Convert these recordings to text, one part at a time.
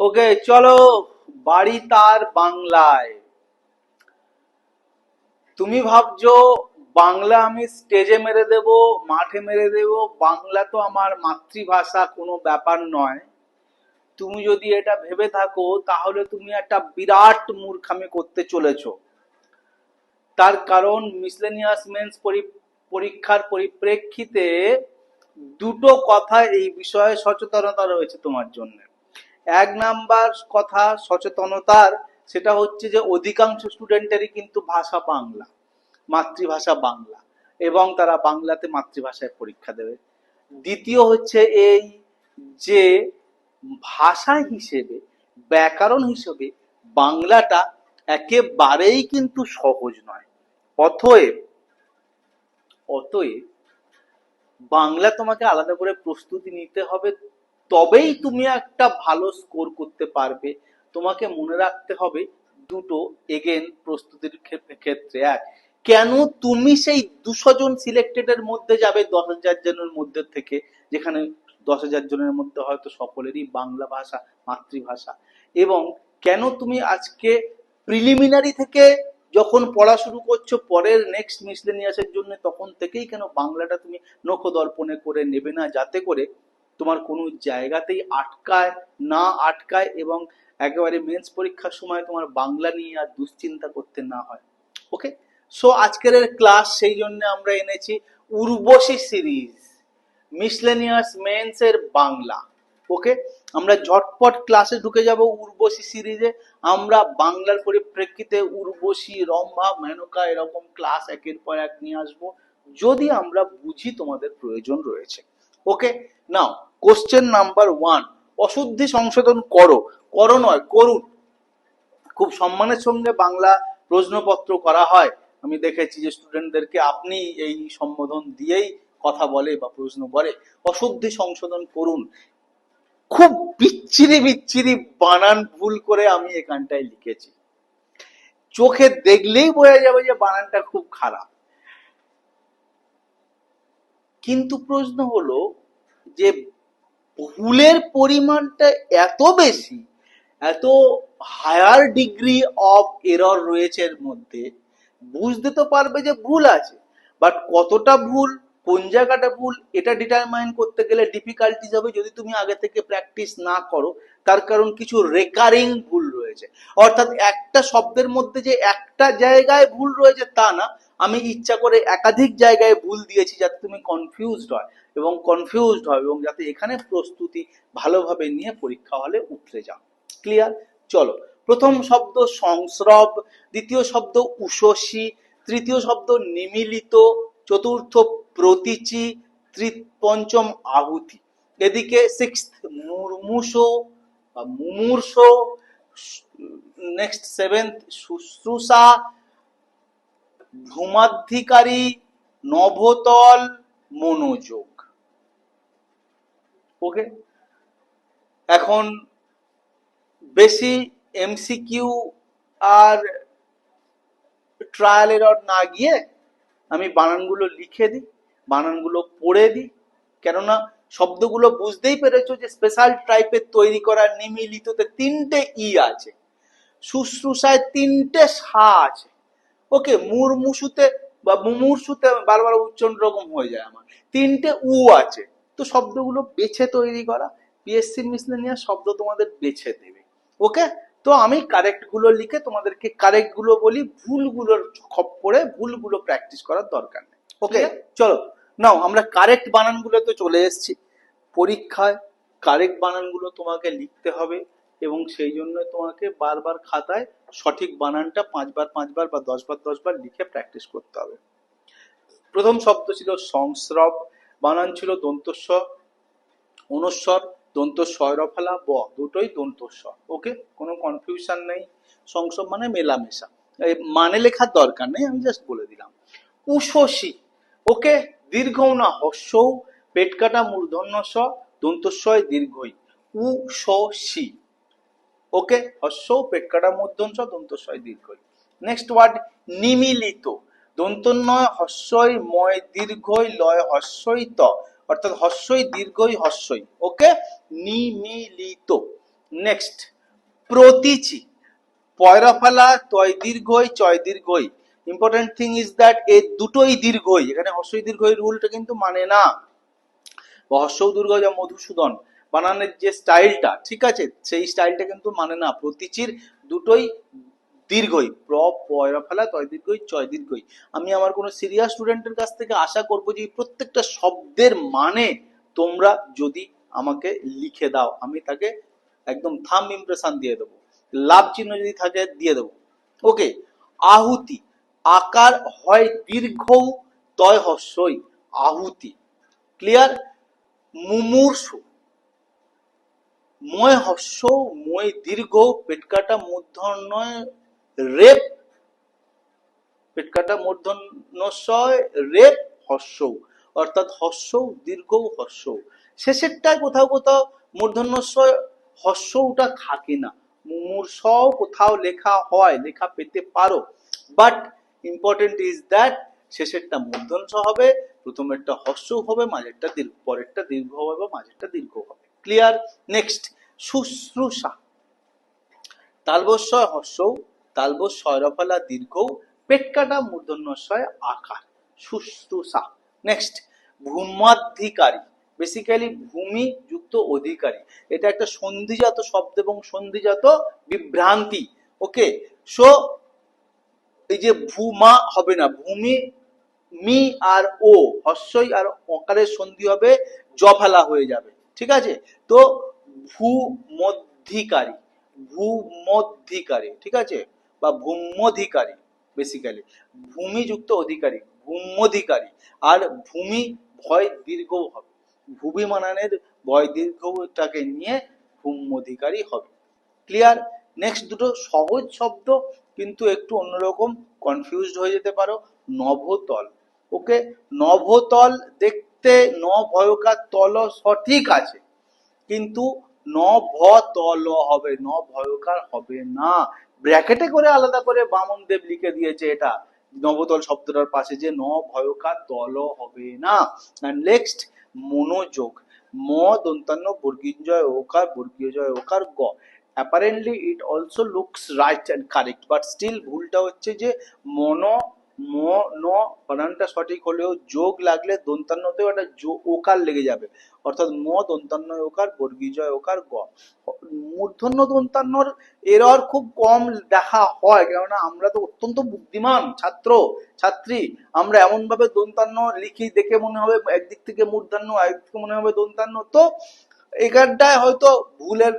ওকে, চলো বাড়ি তার বাংলায়। তুমি ভাবছ, বাংলা আমি স্টেজে মেরে দেব, মাঠে মেরে দেব, বাংলা তো আমার মাতৃভাষা, কোনো ব্যাপার নয়। তুমি যদি এটা ভেবে থাকো, তাহলে তুমি একটা বিরাট মূর্খামি করতে চলেছো। তার কারণ মিসলেনিয়াস মেন্স পরীক্ষার পরিপ্রেক্ষিতে দুটো কথা এই বিষয়ে সচেতনতা রয়েছে তোমার জন্য। এক নাম্বার কথা সচেতনতার, সেটা হচ্ছে যে অধিকাংশ স্টুডেন্টেরই কিন্তু ভাষা বাংলা, মাতৃভাষা বাংলা, এবং তারা বাংলাতে মাতৃভাষায় পরীক্ষা দেবে। দ্বিতীয় হচ্ছে এই যে ভাষা হিসেবে, ব্যাকরণ হিসেবে বাংলাটা একেবারেই কিন্তু সহজ নয়। অতএব অতএব বাংলা তোমাকে আলাদা করে প্রস্তুতি নিতে হবে তবেই তুমি একটা ভালো স্কোর করতে পারবে। তোমাকে মনে রাখতে হবে, দুটো এগেন প্রস্তুতির ক্ষে- ক্ষেত্রে এক। কেন তুমি সেই দুশো জন সিলেক্টেডের মধ্যে যাবে দশ হাজার জনের মধ্যে থেকে, যেখানে দশ হাজার জনের মধ্যে হয়তো সকলেরই বাংলা ভাষা, মাতৃভাষা? এবং কেন তুমি আজকে প্রিলিমিনারি থেকে যখন পড়া শুরু করছ, পরের নেক্সট মিসলেনিয়াসের জন্য, তখন থেকেই কেন বাংলাটা তুমি নখদর্পণে করে নেবে না? যাতে করে তোমার কোনো জায়গাতেই আটকায়, না আটকায় এবং একেবারে মেন্স পরীক্ষার সময় তোমার বাংলা নিয়ে আর দুশ্চিন্তা করতে না হয়। ওকে সো আজকের ক্লাস সেই জন্য আমরা এনেছি উর্বশী সিরিজ মিসলেনিয়াস মেন্স এর বাংলা। ওকে আমরা ঝটপট ক্লাসে ঢুকে যাব উর্বশী সিরিজে আমরা বাংলার পরিপ্রেক্ষিতে উর্বশী, রম্ভা, মেনকা এরকম ক্লাস একের পর এক নিয়ে আসব। যদি আমরা বুঝি তোমাদের প্রয়োজন রয়েছে। Okay now question number one অশুদ্ধি সংশোধন করো। করো নয়, করুন। খুব সম্মানের সঙ্গে বাংলা প্রশ্নপত্র করা হয়। আমি দেখেছি যে স্টুডেন্টদেরকে আপনি এই সম্বোধন দিয়েই কথা বলে বা প্রশ্ন করে। অশুদ্ধি সংশোধন করুন। খুব বিচ্ছিরি বিচ্ছিরি বানান ভুল করে আমি এখানটায় লিখেছি। চোখে দেখলেই বোঝা যাবে যে বানানটা খুব খারাপ। কিন্তু প্রশ্ন হলো যে ভুলের পরিমাণটা এত বেশি, এত হায়ার ডিগ্রি অফ এরর রয়েছে এর মধ্যে, বুঝতে তো পারবে যে ভুল আছে। বাট কতটা ভুল, কোন জায়গাটা ভুল, এটা ডিটারমাইন করতে গেলে ডিফিকাল্টিস হবে যদি তুমি আগে থেকে প্র্যাকটিস না করো, তার কারণ কিছু রেকারিং ভুল রয়েছে। অর্থাৎ একটা শব্দের মধ্যে যে একটা জায়গায় ভুল রয়েছে তা না, আমি ইচ্ছা করে একাধিক জায়গায় ভুল দিয়েছি যাতে তুমি কনফিউজড হয়। এবং কনফিউজড হয় এবং যাতে এখানে প্রস্তুতি ভালোভাবে নিয়ে পরীক্ষা হলে উতরে যাও। ক্লিয়ার চলো। প্রথম শব্দ সংস্রব, দ্বিতীয় শব্দ উষসী তৃতীয় শব্দ নিমিলিত, চতুর্থ প্রতীচি পঞ্চম আহুতি। এদিকে সিক্স মুর্মুষ বা মুমূর্ষ নেক্সট সেভেন্থ শুশ্রূষা, ভ্রমাধিকারী, নভতল, মনোযোগ। ওকে? এখন বেশি এমসিকিউ আর ট্রায়াল এরর না গিয়ে আমি বানানগুলো লিখে দিই, বানানগুলো পড়ে দিই। কেননা শব্দগুলো বুঝতেই পেরেছ যে স্পেশাল টাইপের তৈরি করা নিমিলিততে তিনটে ই আছে। শুশ্রূষায় তিনটে সা আছে। ওকে মুরমুসুতে বা মুমূর্ষুতে বারবার উচ্চারণ রকম হয়ে যায় আমার। তিনটে উ আছে। তো শব্দগুলো বেছে তৈরি করা পিএসসি মিসলেনিয়া শব্দ তোমাদের বেছে দেবে। ওকে তো আমি কারেক্টগুলো লিখে তোমাদেরকে কারেক্টগুলো বলি ভুলগুলোর খপ্পরে ভুলগুলো প্র্যাকটিস করার দরকার নেই। ওকে চলো নাও আমরা কারেক্ট বানানগুলো তো চলে এসেছি। পরীক্ষায় কারেক্ট বানানগুলো তোমাকে লিখতে হবে এবং সেই জন্য তোমাকে বারবার খাতায় সঠিক বানানটা পাঁচবার পাঁচবার বা দশবার দশবার লিখে প্র্যাকটিস করতে হবে। প্রথম শব্দ ছিল সংস্রব। বানান ছিল দন্তস্ব অনুস্বর দন্ত স্বরফলা ব, দুটোই দন্তস্বর। ওকে? কোনো কনফিউশন নেই। সংসব মানে মেলামেশা। মানে লেখার দরকার নেই, আমি জাস্ট বলে দিলাম। উষসী ওকে? দীর্ঘ না হস্যৌ পেট কাটা মূর্ধন্য স দন্তস্বয় দীর্ঘই। উষসী ওকে? হস্য পেট কাটা মূর্ধন্য স দন্তস্বয় দীর্ঘই। Next word নিমিলিত। দন্তন্বয় হস্যই ময় দীর্ঘই লয় হস্যই ত। অর্থাৎ হস্যই দীর্ঘই হস্যই। ওকে? নিমিলিত। নেক্সট। প্রতীচি। পয়রা ফেলা তয় দীর্ঘই চয় দীর্ঘই। ইম্পর্টেন্ট থিং ইজ দ্যাট এই দুটোই দীর্ঘই। এখানে হর্ষই দীর্ঘই রুলটা কিন্তু মানে না। হর্ষৌ দীর্ঘ যা মধুসূদন। বানানোর যে স্টাইলটা, ঠিক আছে? সেই স্টাইলটা কিন্তু মানে না। প্রতীচির দুটোই দীর্ঘই প্র পয়রা ফেলা তয় দীর্ঘই, চয় দীর্ঘই। আমি আমার কোনো সিরিয়াস স্টুডেন্টের কাছ থেকে আশা করব যে প্রত্যেকটা শব্দের মানে তোমরা যদি আমাকে লিখে দাও, আমি তাকে একদম থাম ইমপ্রেশন দিয়ে দেবো। লাভ চিহ্ন যদি থাকে, দিয়ে দেবো। ওকে আহুতি, আকার হয় দীর্ঘ তয় হস্যই আহুতি। ক্লিয়ার মুমূর্ষু, ময় হস্য, ময় দীর্ঘ, পেটকাটা মূর্ধন্যয় রেপ, পেটকাটা মূর্ধন্যশয়, রেপ হস্য অর্থাৎ হস্য দীর্ঘ হস্য শেষেরটায় কোথাও কোথাও মূর্ধন্যশয় হস্যটা থাকে না। মুমূর্ষ কোথাও লেখা হয়, লেখা পেতে পারো। বাট ইম্পর্টেন্ট ইজ দ্যাট শেষেরটা মূর্ধন্য হবে, প্রথমেরটা হস্য হবে, মাঝেরটা দীর্ঘ, পরেরটা দীর্ঘ হবে বা মাঝেরটা দীর্ঘ হবে। ক্লিয়ার নেক্সট শুশ্রূষা। তালবস্বয় হস্যৌ তালবস শয়রফলা দীর্ঘ, পেটকাটা, মূর্ধন্যশয়, আকার শুশ্রূষা নেক্সট ভূমাধিকারী। বেসিক্যালি ভূমি যুক্ত অধিকারী। এটা একটা সন্ধিজাত শব্দ এবং সন্ধিজাত বিভ্রান্তি। ওকে সো এই যে ভূমা হবে না, ভূমি, মি আর ও, হস্যই আর অকারের সন্ধি হবে, জফালা হয়ে যাবে। ঠিক আছে? তো, ভূমধ্যিকারী ভূমধ্যিকারী। ঠিক আছে? বা ভূম্যধিকারী বেসিক্যালি ভূমিযুক্ত অধিকারী, ভূম্যধিকারী, আর ভূমি ভয় দীর্ঘ হবে। ভূমি মানানের ভয় দীর্ঘটাকে নিয়ে ভূম্যধিকারী হবে। ক্লিয়ার নেক্সট দুটো সহজ শব্দ, কিন্তু একটু অন্যরকম কনফিউজড হয়ে যেতে পারো। নভতল। ওকে নভতল দেখতে ন ভয়কার তল সঠিক আছে, কিন্তু ন ভ তল হবে ন ভয়কার হবে না। ব্র্যাকেটে করে আলাদা করে বামন দেব লিখে দিয়েছে এটা। নবতল শব্দটার পাশে যে ন ভয়কার তল হবে না। নেক্সট মনোযোগ। ম দন্তান্ন, বর্গীঞ্জয়, ওকার, বর্গীয়জয়, ওকার, গ। Apparently it also looks right and correct but still ভুলটা হচ্ছে যে মন ম, ন বানানটা সঠিক হলেও যোগ লাগলে দন্তান্নতেও একটা ওকার লেগে যাবে। অর্থাৎ ম, দন্তান্ন ওকার, বর্গীজয় ওকার, গ। মূর্ধন্য দন্তান্নর এরর খুব কম দেখা হয়, কেননা আমরা তো অত্যন্ত বুদ্ধিমান, ছাত্র, ছাত্রী। আমরা এমন ভাবে দন্তান্ন লিখি দেখে মনে হবে একদিক থেকে মূর্ধান্য একদিক থেকে মনে হবে দন্তান্ন। তো এখানটায় হয়তো ভুলের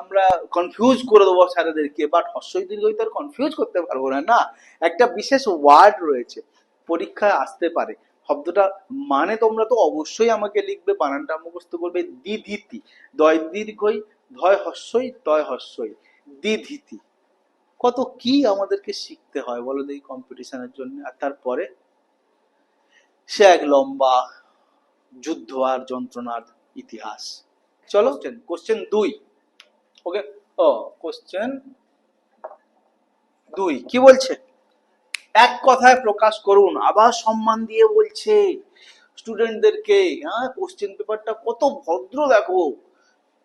আমরা কনফিউজ করে দেবো স্যারেদেরকে বাট হর্ষই দীর্ঘই তো আর কনফিউজ করতে পারব না। না, একটা বিশেষ ওয়ার্ড রয়েছে, পরীক্ষায় আসতে পারে। শব্দটা মানে তোমরা তো অবশ্যই আমাকে লিখবে, বানানটা মুখস্থ করবে দ্বিধিতি দয় দীর্ঘই, ধয় হস্যই তয় হস্যই দ্বিধিতি কত কি আমাদেরকে শিখতে হয় বলো এই কম্পিটিশনের জন্য। আর তারপরে? সে এক লম্বা যুদ্ধ আর যন্ত্রণার ইতিহাস। চলো। কোশ্চেন দুই। ওকে ও কোশ্চেন দুই। কি বলছে? এক কথায় প্রকাশ করুন, আবার সম্মান দিয়ে বলছে। স্টুডেন্টদেরকে হ্যাঁ কোশ্চেন পেপারটা কত ভদ্র দেখো।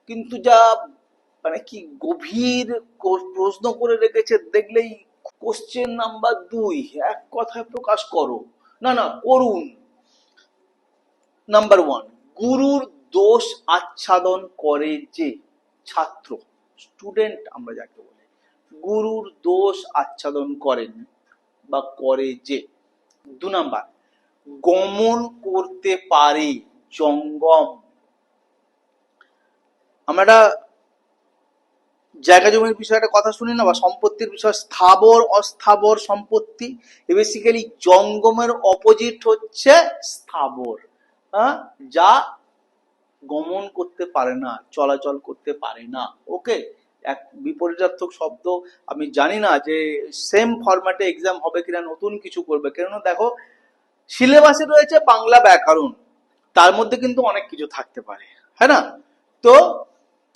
কিন্তু যা মানে কি গভীর প্রশ্ন করে রেখেছে, দেখলেই কোশ্চেন নাম্বার দুই। এক কথায় প্রকাশ করো। না না, করুন। নাম্বার ওয়ান গুরুর দোষ আচ্ছাদন করে যে ছাত্র স্টুডেন্ট আমরা যাকে বলি, গুরুর দোষ আচ্ছাদন করেন বা করে যে। দু নাম্বার, গমন করতে পারে জঙ্গম। আমরা জায়গা জমির বিষয়ে একটা কথা শুনি না বা সম্পত্তির বিষয়, স্থাবর, অস্থাবর সম্পত্তি বেসিক্যালি জঙ্গমের অপোজিট হচ্ছে স্থাবর হ্যাঁ যা গমন করতে পারে না, চলাচল করতে পারে না। ওকে এক বিপরীতার্থক শব্দ। আমি জানি না যে সেম ফরম্যাটে এক্সাম হবে কিনা, নতুন কিছু করবে। কেননা দেখো সিলেবাসে রয়েছে বাংলা ব্যাকরণ। তার মধ্যে কিন্তু অনেক কিছু থাকতে পারে। হ্যাঁ না? তো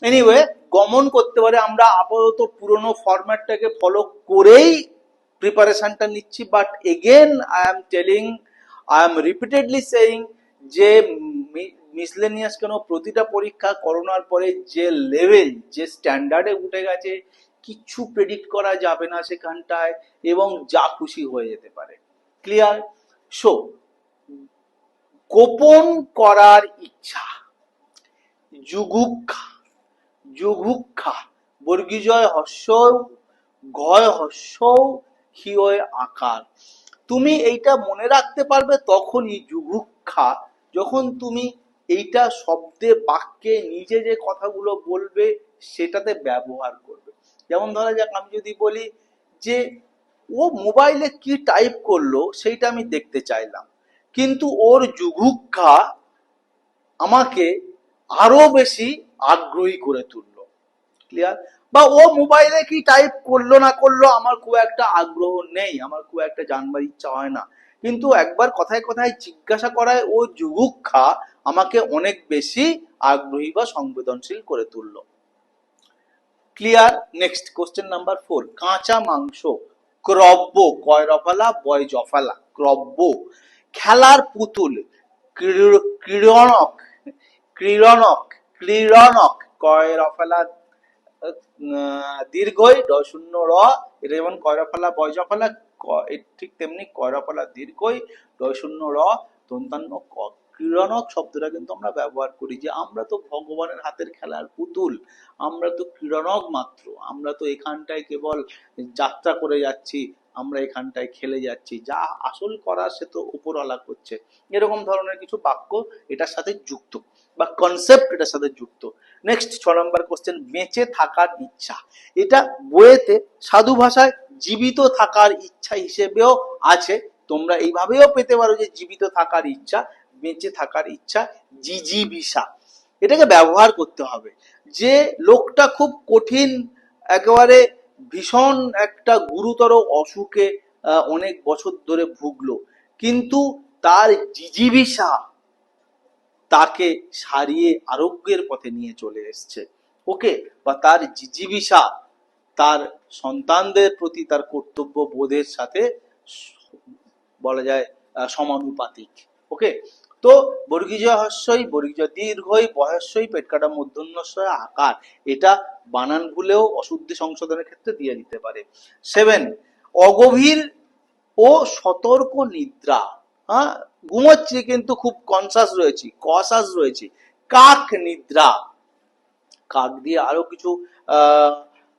এনিওয়ে গমন করতে পারে। আমরা আপাতত পুরনো ফরম্যাটটাকে ফলো করেই প্রিপারেশনটা নিচ্ছি। But again I am telling I am repeatedly saying যে মিসলেনিয়াস কেন? প্রতিটা পরীক্ষা করোনার পরে যে লেভেল যে স্ট্যান্ডার্ডে উঠে গেছে কিচ্ছু প্রেডিক্ট করা যাবে না সেখানটায় এবং যা খুশি হয়ে যেতে পারে। ক্লিয়ার সো গোপন করার ইচ্ছা। যুগুক্ষা। যুগুক্ষা। বর্গীজয় হর্ষ, ঘয় হর্ষ ক্ষীয় আকার। তুমি এইটা মনে রাখতে পারবে তখনই যুগুক্ষা, যখন তুমি এইটা শব্দে বাক্যে নিজে যে কথাগুলো বলবে, সেটাতে ব্যবহার করবে। যেমন ধরা যাক, আমি যদি বলি যে, ও মোবাইলে কি টাইপ করল, সেইটা আমি দেখতে চাইলাম। কিন্তু ওর যুগুক্ষা আমাকে আরও বেশি আগ্রহী করে তুললো। ক্লিয়ার বা ও মোবাইলে কি টাইপ করল, না করল, আমার খুব একটা আগ্রহ নেই, আমার খুব একটা জানবার ইচ্ছা হয় না। কিন্তু একবার কথায় কথায় জিজ্ঞাসা করায়, ও যুগুক্ষা আমাকে অনেক বেশি আগ্রহী বা সংবেদনশীল করে তুলল। Clear next question number four কাঁচা মাংস ক্রব্য কয়রফালা বয় জফালা ক্রব্য। খেলার পুতুল ক্রীড়- ক্রীড়নক ক্রীড়নক ক্রীড়নক আহ, দীর্ঘই ড শূন্য র এটা যেমন কয়রফালা বয় জফালা ক- এ ঠিক তেমনি কয়রফালা দীর্ঘই ড শূন্য র দন্তান্ন ক ক্রীড়নক শব্দটা কিন্তু আমরা ব্যবহার করি যে আমরা তো ভগবানের হাতের খেলার পুতুল, আমরা তো ক্রীড়নক মাত্র, আমরা তো এখানটায় কেবল যাত্রা করে যাচ্ছি, আমরা এখানটায় খেলে যাচ্ছি, যা আসল করা সে তো উপরওয়ালা করছে। এরকম ধরনের কিছু বাক্য এটার সাথে যুক্ত বা কনসেপ্ট এটার সাথে যুক্ত। নেক্সট ছ নম্বর কোশ্চেন বেঁচে থাকার ইচ্ছা। এটা বইয়েতে সাধু ভাষায় জীবিত থাকার ইচ্ছা হিসেবেও আছে। তোমরা এইভাবেও পেতে পারো যে জীবিত থাকার ইচ্ছা। বেঁচে থাকার ইচ্ছা জিজিবিসা এটাকে ব্যবহার করতে হবে। যে লোকটা খুব কঠিন, একেবারে ভীষণ একটা গুরুতর অসুখে অনেক বছর ধরে ভুগলো। কিন্তু তার জিজিবিসা তাকে সারিয়ে আরোগ্যের পথে নিয়ে চলে এসছে। ওকে? বা তার জিজিবিসা তার সন্তানদের প্রতি তার কর্তব্য বোধের সাথে বলা যায় সমানুপাতিক। ওকে? তো বর্গীজ হস্যই বর্গীজ দীর্ঘই বয়স্যই পেট কাটা মূর্ধন্যস্বয় আকার। এটা বানান ভুলেও অশুদ্ধি সংশোধনের ক্ষেত্রে দিয়ে দিতে পারে। সেভেন, অগভীর ও সতর্ক নিদ্রা। হ্যাঁ ঘুমোচ্ছি কিন্তু খুব কনসাস রয়েছি কসাস রয়েছি। কাক নিদ্রা। কাক দিয়ে আরও কিছু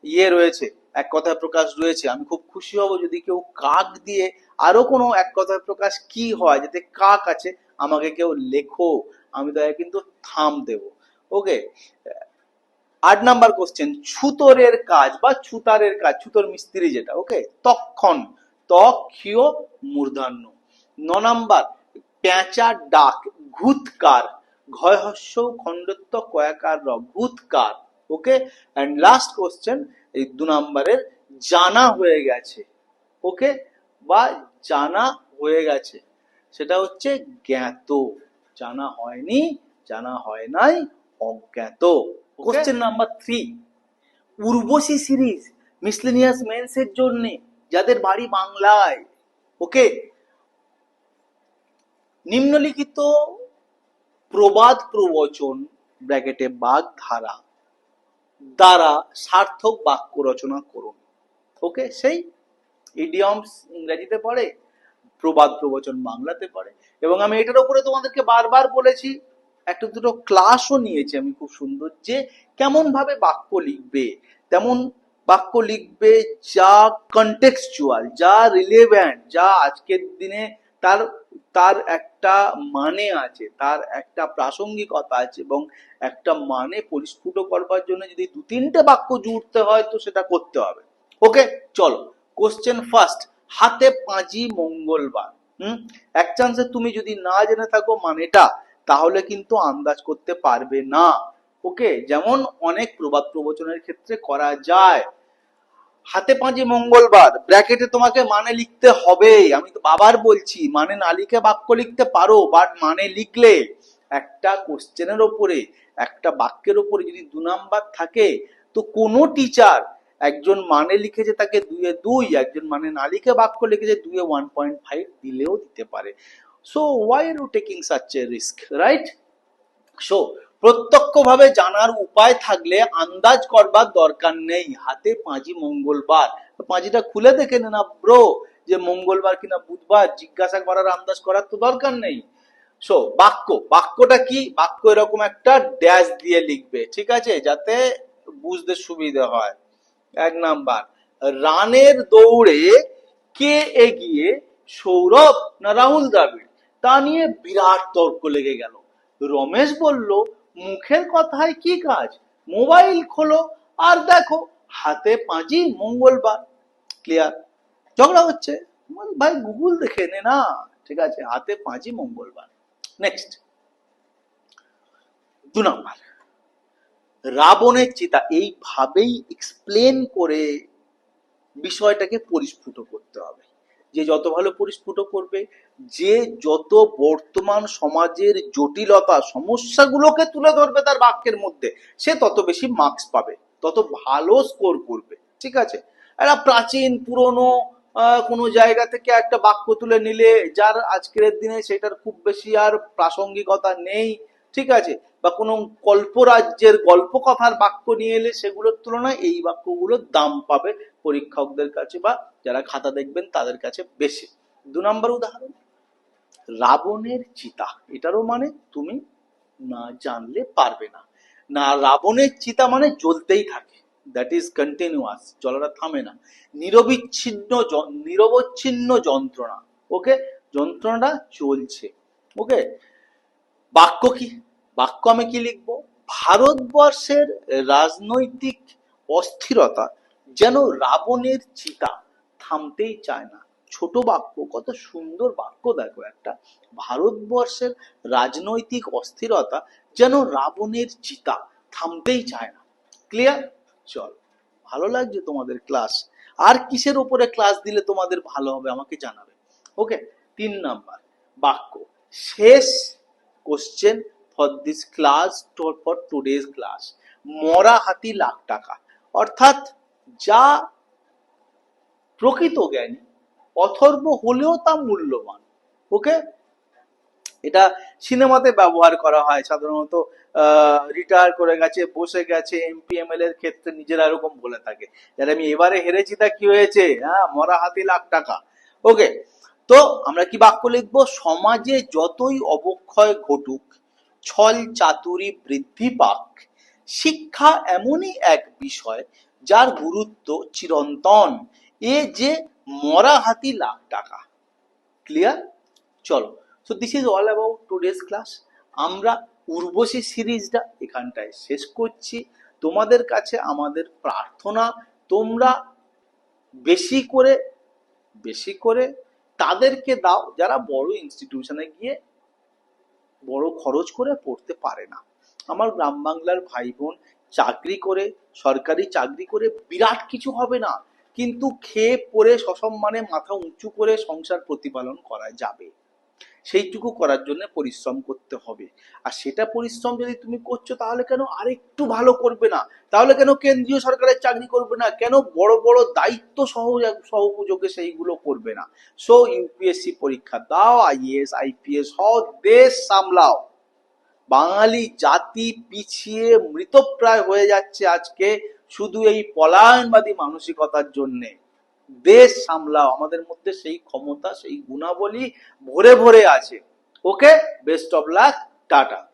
ইয়ে রয়েছে, এক কথায় প্রকাশ রয়েছে। আমি খুব খুশি হব যদি কেউ কাক দিয়ে আরও কোনো এক কথায় প্রকাশ কি হয়, যাতে কাক আছে আমাকে কেউ লেখো, আমি তাকে কিন্তু থাম দেব। ওকে আট নাম্বার কোশ্চেন ছুতরের কাজ বা ছুতারের কাজ, ছুতর মিস্ত্রি যেটা ওকে তক্ষণ, তক্ষীয় মূর্ধান্য। ন নাম্বার পেঁচা ডাক ঘুতকার ঘয় হস্য খণ্ডত্ব, কয়াকার র ঘুতকার ওকে অ্যান্ড লাস্ট কোশ্চেন এই দু নাম্বারের, জানা হয়ে গেছে ওকে বা জানা হয়ে গেছে। সেটা হচ্ছে জ্ঞাত। জানা হয়নি জানা হয় নাই অজ্ঞাত। Question number three Urvashi series miscellaneous মেন্সের জন্য যাদের বাড়ি বাংলায়। ওকে নিম্নলিখিত প্রবাদ প্রবচন ব্র্যাকেটে বাগ ধারা দ্বারা সার্থক বাক্য রচনা করুন। ওকে সেই ইডিয়মস ইংরেজিতে পড়ে? প্রবাদ প্রবচন বাংলাতে পড়ে। এবং আমি এটার উপরে তোমাদেরকে বারবার বলেছি, একটা দুটো ক্লাসও নিয়েছি আমি খুব সুন্দর, যে কেমন ভাবে বাক্য লিখবে, তেমন বাক্য লিখবে যা কন্টেক্সচুয়াল যা রিলেভেন্ট যা আজকের দিনে তার তার একটা মানে আছে, তার একটা প্রাসঙ্গিকতা আছে এবং একটা মানে পরিস্ফুট করবার জন্য যদি দু তিনটে বাক্য জুড়তে হয় তো সেটা করতে হবে। ওকে চলো কোশ্চেন ফার্স্ট হাতে পাঁজি মঙ্গলবার, হুম? এক চান্সে তুমি যদি না জেনে থাকো মানেটা, তাহলে কিন্তু আন্দাজ করতে পারবে না। ওকে? যেমন অনেক প্রবাদ প্রবচনের ক্ষেত্রে করা যায়। হাতে পাঁজি মঙ্গলবার ব্র্যাকেটে তোমাকে মানে লিখতে হবে। আমি তো বাবার বলছি মানে না লিখে বাক্য লিখতে পারো বাট মানে লিখলে একটা কোশ্চেনের ওপরে, একটা বাক্যের ওপরে যদি দু নাম্বার থাকে, তো কোনো টিচার একজন মানে লিখেছে তাকে দুয়ে দুই, একজন মানে না লিখে বাক্য লিখেছে দুয়ে ওয়ান পয়েন্ট ফাইভ দিলেও দিতে পারে। So why are you taking such a risk right so প্রত্যক্ষভাবে জানার উপায় থাকলে আন্দাজ করবার দরকার নেই। হাতে পাঁজি মঙ্গলবার। পাঁজিটা খুলে দেখে নে না ব্রো যে মঙ্গলবার কিনা বুধবার, জিজ্ঞাসা করার, আন্দাজ করার তো দরকার নেই। সো বাক্য। বাক্যটা কি? বাক্য এরকম একটা ড্যাশ দিয়ে লিখবে, ঠিক আছে? যাতে বুঝতে সুবিধা হয়। এক নাম্বার। রানের দৌড়ে কে এগিয়ে? সৌরভ না রাহুল দ্রাবিড়? তা নিয়ে বিরাট তর্ক লেগে গেল। রমেশ বলল, মুখের কথায় কি কাজ? মোবাইল খোলো আর দেখো, হাতে পাঁজি মঙ্গলবার। ক্লিয়ার ঝগড়া হচ্ছে। ভাই, গুগল দেখে নে না। ঠিক আছে, হাতে পাঁজি মঙ্গলবার। নেক্সট দু নম্বর। রাবণের চিতা এইভাবেই এক্সপ্লেন করে বিষয়টাকে পরিস্ফুট করতে হবে। যে যত ভালো পরিস্ফুট করবে, যে যত বর্তমান সমাজের জটিলতা, সমস্যাগুলোকে তুলে ধরবে তার বাক্যের মধ্যে, সে তত বেশি মার্কস পাবে, তত ভালো স্কোর করবে, ঠিক আছে? একটা প্রাচীন, পুরনো কোনো জায়গা থেকে একটা বাক্য তুলে নিলে, যার আজকের দিনে সেটার খুব বেশি আর প্রাসঙ্গিকতা নেই ঠিক আছে? বা কোনো কল্পরাজ্যের গল্প কথার বাক্য নিয়ে এলে সেগুলোর তুলনায় এই বাক্যগুলোর দাম পাবে পরীক্ষকদের কাছে বা যারা খাতা দেখবেন তাদের কাছে বেশি। দু নম্বর উদাহরণ। রাবণের চিতা। এটারও মানে তুমি না জানলে পারবে না। না, রাবণের চিতা মানে জ্বলতেই থাকে। দ্যাট ইজ কন্টিনিউয়াস জলটা থামে না। নিরবিচ্ছিন্ন নিরবচ্ছিন্ন যন্ত্রণা। ওকে যন্ত্রণাটা চলছে। ওকে বাক্য কি? বাক্য আমি কি লিখব? ভারতবর্ষের রাজনৈতিক অস্থিরতা যেন রাবণের চিতা থামতেই চায় না। ছোট বাক্য, কত সুন্দর বাক্য দেখো একটা। ভারতবর্ষের রাজনৈতিক অস্থিরতা যেন রাবণের চিতা থামতেই চায় না। ক্লিয়ার চল, ভালো লাগছে তোমাদের ক্লাস আর কিসের উপরে ক্লাস দিলে তোমাদের ভালো হবে আমাকে জানাবে। ওকে তিন নাম্বার, বাক্য, শেষ question for this class for today's class মরা হাতি লাখ টাকা। অর্থাৎ যা প্রকৃত জ্ঞানী, অথর্ব হলেও তা মূল্যবান। ওকে এটা সিনেমাতে ব্যবহার করা হয়। সাধারণত রিটায়ার করে গেছে, বসে গেছে এমপি এমএল এর ক্ষেত্রে নিজেরা এরকম বলে থাকে। যারা আমি এবারে হেরেছি তা কি হয়েছে? হ্যাঁ মরা হাতি লাখ টাকা। ওকে তো আমরা কি বাক্য লিখব? সমাজে যতই অবক্ষয় ঘটুক, ছল চাতুরি বৃদ্ধি পাক। শিক্ষা এমনই এক বিষয় যার গুরুত্ব চিরন্তন। এ যে মরা হাতি লাখ টাকা। ক্লিয়ার? চলো। So this is all about today's class আমরা উর্বশী সিরিজটা এখানটায় শেষ করছি। তোমাদের কাছে আমাদের প্রার্থনা। তোমরা বেশি করে বেশি করে তাদেরকে দাও যারা বড় ইনস্টিটিউশনে গিয়ে বড় খরচ করে পড়তে পারে না। আমার গ্রাম বাংলার ভাই বোন চাকরি করে, সরকারি চাকরি করে বিরাট কিছু হবে না, কিন্তু খেয়ে পরে সসম্মানে মাথা উঁচু করে সংসার প্রতিপালন করা যাবে। সেইটুকু করার জন্য পরিশ্রম করতে হবে। আর সেটা পরিশ্রম যদি তুমি করছ, তাহলে কেন আরেকটু ভালো করবে না? তাহলে কেন কেন্দ্রীয় সরকারের চাকরি করবে না? কেন বড় বড় দায়িত্ব সহ, সহযোগে সেইগুলো করবে না? সো ইউপিএসসি পরীক্ষা দাও আইএস আইপিএস হও দেশ সামলাও। বাঙালি জাতি পিছিয়ে মৃতপ্রায় হয়ে যাচ্ছে আজকে শুধু এই পলায়নবাদী মানসিকতার জন্যে। দেশ সামলাও। আমাদের মধ্যে সেই ক্ষমতা, সেই গুণাবলী ভরে ভরে আছে। Okay best of luck tata.